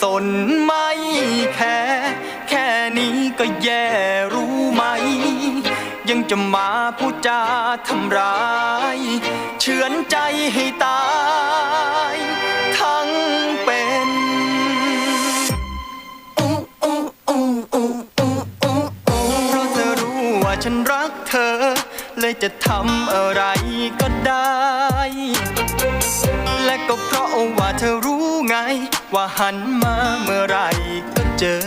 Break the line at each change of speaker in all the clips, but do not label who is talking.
สนไม่แค่ แค่นี้ก็แย่รู้ไหม ยังจะมาพูดจาทำร้าย เฉือนใจให้ตาย ทั้งเป็นเพราะเธอรู้ว่าฉันรักเธอ เลยจะทำอะไรก็ได้ และก็เพราะว่าเธอรู้ ไง ว่าหันมาเมื่อไรก็เจอ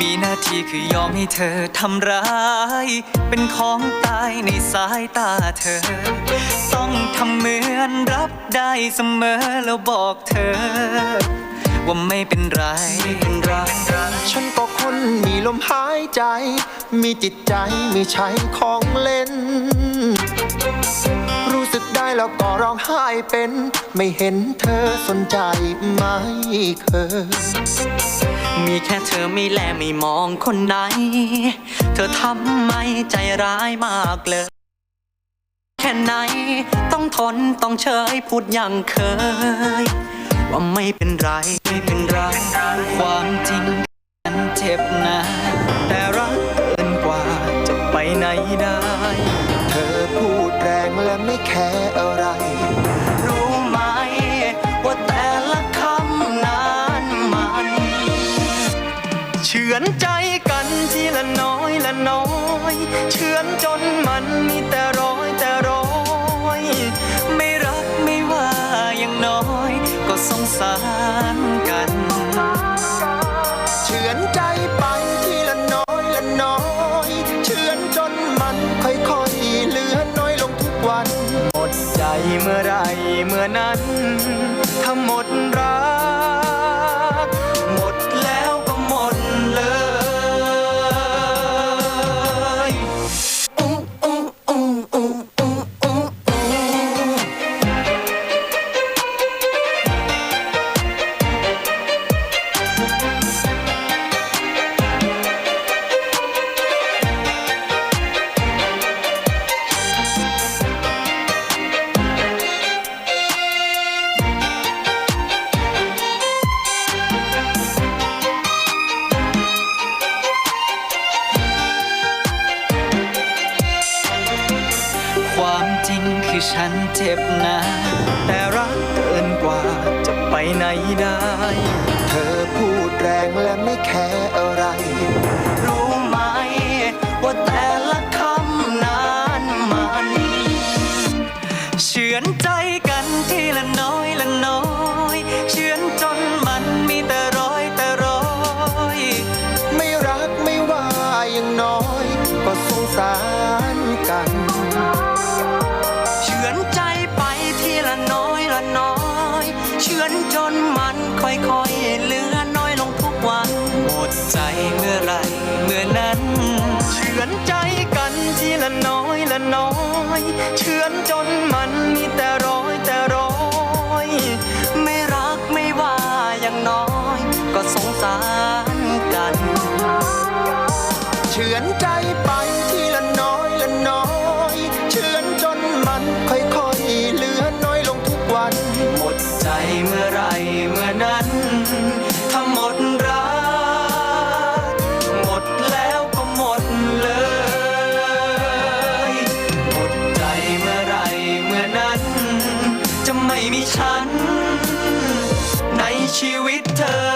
มีหน้าที่คือยอมให้เธอทำร้าย เป็นของตายในสายตาเธอ ต้องทำเหมือนรับได้เสมอแล้วบอกเธอ ว่าไม่เป็นไรเป็นไร
ฉันก็คนมีลมหายใจ มีจิตใจไม่ใช่ของเล่น แล้วก็ร้องไห้เป็น ไม่เห็นเธอสนใจไม่เคย
มีแค่เธอไม่แลไม่มองคนไหน เธอทำไมใจร้ายมากเลย แค่ไหนต้องทนต้องเชยพูดอย่างเคย ว่าไม่เป็นไรไม่เป็นไร ความจริงฉันเจ็บนะแต่รักเกินกว่าจะไปไหนได้
เธอพูดแรงและไม่แคร์
ละน้อยเฉือนจนมันมีแต่ร้อยแต่ร้อย ไม่รักไม่ว่าอย่างน้อย ก็สงสารกัน
เฉือนใจไปทีละน้อยละน้อยเฉือนจนมันค่อยๆเหลือน้อยลงทุกวัน
หมดใจเมื่อไรเมื่อนั้นถ้าหมด ที่ฉันเจ็บนะ แต่รักเกินกว่าจะไปไหนได้
เธอพูดแรงและไม่แคร์อะไร
ดใจเมื่อไรเมื่อนั้นเฉือนใจกันทีละน้อยละน้อยเฉือนจนมันมีแต่ร้อยแต่ร้อยไม่รักไม่ว่าอย่างน้อย ก็สงสารกัน
เฉือนใจไปทีละน้อยละน้อยเฉือนจนมันค่อยๆเหลือน้อยลงทุกวัน
หมดใจเมื่อไรีเธอ